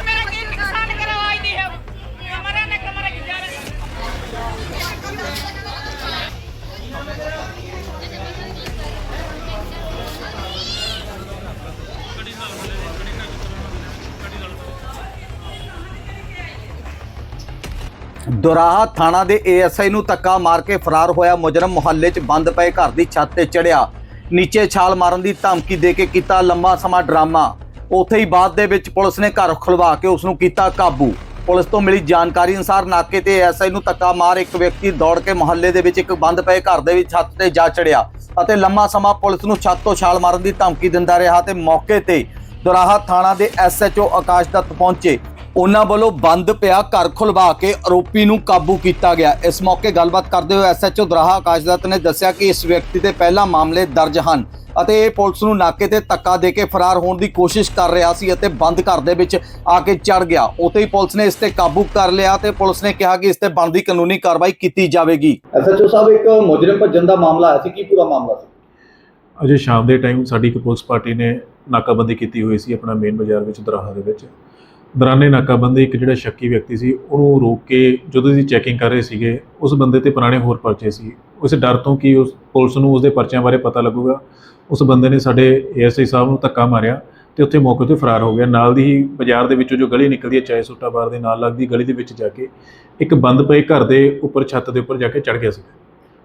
मेरा की नुकसान करवाई दी है कमरे ने कमरे की जा रहे ਦੁਰਾਹਾ ਥਾਣਾ ਦੇ ਏਐਸਆਈ ਨੂੰ ਧੱਕਾ ਮਾਰ ਕੇ ਫਰਾਰ ਹੋਇਆ ਮੁਜਰਮ ਮੁਹੱਲੇ 'ਚ ਬੰਦ ਪਏ ਘਰ ਦੀ ਛੱਤ ਤੇ ਚੜਿਆ ਨੀਚੇ ਛਾਲ ਮਾਰਨ ਦੀ ਧਮਕੀ ਦੇ ਕੇ ਕੀਤਾ ਲੰਮਾ ਸਮਾਂ ਡਰਾਮਾ। ਉੱਥੇ ਹੀ ਬਾਅਦ ਦੇ ਵਿੱਚ ਪੁਲਿਸ ਨੇ ਘਰ ਖੁਲਵਾ ਕੇ ਉਸ ਨੂੰ ਕੀਤਾ ਕਾਬੂ। ਪੁਲਿਸ ਤੋਂ ਮਿਲੀ ਜਾਣਕਾਰੀ ਅਨੁਸਾਰ ਨਾਕੇ ਤੇ ਏਐਸਆਈ ਨੂੰ ਧੱਕਾ ਮਾਰ ਇੱਕ ਵਿਅਕਤੀ ਦੌੜ ਕੇ ਮੁਹੱਲੇ ਦੇ ਵਿੱਚ ਇੱਕ ਬੰਦ ਪਏ ਘਰ ਦੇ ਵਿੱਚ ਛੱਤ ਤੇ ਜਾ ਚੜਿਆ ਅਤੇ ਲੰਮਾ ਸਮਾਂ ਪੁਲਿਸ ਨੂੰ ਛੱਤ ਤੋਂ ਛਾਲ ਮਾਰਨ ਦੀ ਧਮਕੀ ਦਿੰਦਾ ਰਿਹਾ ਤੇ ਮੌਕੇ ਤੇ ਦੁਰਾਹਾ ਥਾਣਾ ਦੇ ਐਸਐਚਓ ਆਕਾਸ਼ ਦੱਤ ਪਹੁੰਚੇ। ਉਹਨਾਂ ਵੱਲੋਂ ਬੰਦ ਪਿਆ ਘਰ ਖੁਲਵਾ ਕੇ ਆਰੋਪੀ ਨੂੰ ਕਾਬੂ ਕੀਤਾ ਗਿਆ। ਇਸ ਮੌਕੇ ਗੱਲਬਾਤ ਕਰਦੇ ਹੋਏ ਐਸਐਚਓ ਦਰਾਹਾ ਆਕਾਸ਼ ਦੱਤ ਨੇ ਦੱਸਿਆ ਕਿ ਇਸ ਵਿਅਕਤੀ ਤੇ ਪਹਿਲਾਂ ਮਾਮਲੇ ਦਰਜ ਹਨ ਅਤੇ ਇਹ ਪੁਲਿਸ ਨੂੰ ਨਾਕੇ ਤੇ ਧੱਕਾ ਦੇ ਕੇ ਫਰਾਰ ਹੋਣ ਦੀ ਕੋਸ਼ਿਸ਼ ਕਰ ਰਿਹਾ ਸੀ ਅਤੇ ਬੰਦ ਘਰ ਦੇ ਵਿੱਚ ਆ ਕੇ ਚੜ ਗਿਆ। ਉਤੇ ਹੀ ਪੁਲਿਸ ਨੇ ਇਸ ਤੇ ਕਾਬੂ ਕਰ ਲਿਆ ਤੇ ਪੁਲਿਸ ਨੇ ਕਿਹਾ ਕਿ ਇਸ ਤੇ ਬਣਦੀ ਕਾਨੂੰਨੀ ਕਾਰਵਾਈ ਕੀਤੀ ਜਾਵੇਗੀ। ਐਸਐਚਓ ਸਾਹਿਬ ਇੱਕ ਮੁਜਰਮ ਭੱਜਣ ਦਾ ਮਾਮਲਾ ਆਇਆ ਸੀ ਕੀ ਪੂਰਾ ਮਾਮਲਾ ਸੀ? ਅਜੇ ਸ਼ਾਮ ਦੇ ਟਾਈਮ ਸਾਡੀ ਇੱਕ ਪੁਲਿਸ ਪਾਰਟੀ ਨੇ ਨਾਕਾਬੰਦੀ ਕੀਤੀ ਹੋਈ ਸੀ ਆਪਣਾ ਮੇਨ ਬਾਜ਼ਾਰ ਵਿੱਚ ਦਰਾਹਾ ਦੇ ਵਿੱਚ। ਦਰਾਨੇ ਨਾਕਾਬੰਦੀ ਇੱਕ ਜਿਹੜਾ ਸ਼ੱਕੀ ਵਿਅਕਤੀ ਸੀ ਉਹਨੂੰ ਰੋਕ ਕੇ ਜਦੋਂ ਅਸੀਂ ਚੈਕਿੰਗ ਕਰ ਰਹੇ ਸੀਗੇ ਉਸ ਬੰਦੇ ਤੇ ਪੁਰਾਣੇ ਹੋਰ ਪਰਚੇ ਸੀ। ਉਸ ਡਰ ਤੋਂ ਕਿ ਉਸ ਪੁਲਿਸ ਨੂੰ ਉਸਦੇ ਪਰਚਿਆਂ ਬਾਰੇ ਪਤਾ ਲੱਗੂਗਾ? ਉਸ ਬੰਦੇ ਨੇ ਸਾਡੇ ਏਐਸਆਈ ਸਾਹਿਬ ਨੂੰ ਧੱਕਾ ਮਾਰਿਆ ਤੇ ਉੱਥੇ ਮੌਕੇ ਤੋਂ ਫਰਾਰ ਹੋ ਗਿਆ। ਨਾਲ ਦੀ ਹੀ ਬਾਜ਼ਾਰ ਦੇ ਵਿੱਚੋਂ ਜੋ ਗਲੀ ਨਿਕਲਦੀ ਹੈ ਚਾਏ ਸੁੱਟਾ ਬਾਰ ਦੇ ਨਾਲ ਲੱਗਦੀ ਗਲੀ ਦੇ ਵਿੱਚ ਜਾ ਕੇ ਇੱਕ ਬੰਦ ਪਏ ਘਰ ਦੇ ਉੱਪਰ ਛੱਤ ਦੇ ਉੱਪਰ ਜਾ ਕੇ ਚੜ ਗਿਆ ਸੀ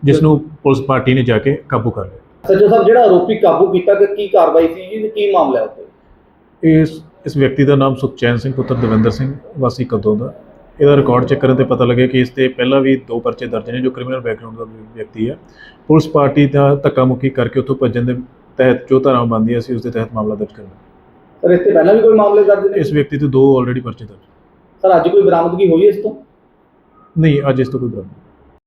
ਜਿਸ ਨੂੰ ਪੁਲਿਸ ਪਾਰਟੀ ਨੇ ਜਾ ਕੇ ਕਾਬੂ ਕਰ ਲਿਆ। ਸਾਹਿਬ ਜਿਹੜਾ ਆਰੋਪੀ ਕਾਬੂ ਕੀਤਾ ਕਿ ਕੀ ਕਾਰਵਾਈ ਸੀ ਜੀ? ਕੀ ਮਾਮਲਾ ਹੈ ਉੱਤੇ ਇਸ ਇਸ ਵਿਅਕਤੀ ਦਾ ਨਾਮ ਸੁਖਚੈਨ ਸਿੰਘ ਪੁੱਤਰ ਦਵਿੰਦਰ ਸਿੰਘ ਵਾਸੀ ਕਦੋਂ ਦਾ। ਇਹਦਾ ਰਿਕਾਰਡ ਚੈੱਕ ਕਰਨ ਤੇ ਪਤਾ ਲੱਗਿਆ ਕਿ ਇਸ ਤੇ ਪਹਿਲਾਂ ਵੀ ਦੋ ਪਰਚੇ ਦਰਜ ਨੇ ਜੋ ਕ੍ਰਿਮੀਨਲ ਬੈਕਗ੍ਰਾਉਂਡ ਦਾ ਵਿਅਕਤੀ ਹੈ। ਪੁਲਿਸ ਪਾਰਟੀ ਦਾ ਧੱਕਾ ਮੁੱਕੀ ਕਰਕੇ ਉੱਥੋਂ ਭੱਜਣ ਦੇ ਤਹਿਤ ਜੋ ਧਾਰਾਵਾਂ ਬਣਦੀਆਂ ਸੀ ਉਸ ਦੇ ਤਹਿਤ ਮਾਮਲਾ ਦਰਜ ਕਰਨਾ। ਸਰ ਇਸ ਤੇ ਪਹਿਲਾਂ ਵੀ ਕੋਈ ਮਾਮਲੇ ਦਰਜ ਨੇ? ਇਸ ਵਿਅਕਤੀ ਤੇ ਦੋ ਆਲਰੇਡੀ ਪਰਚੇ ਦਰਜ। ਸਰ ਅੱਜ ਕੋਈ ਬਰਾਮਦਗੀ ਹੋਈ ਇਸ ਤੋਂ? ਨਹੀਂ ਅੱਜ ਇਸ ਤੋਂ ਕੋਈ ਬਰਾਮਦ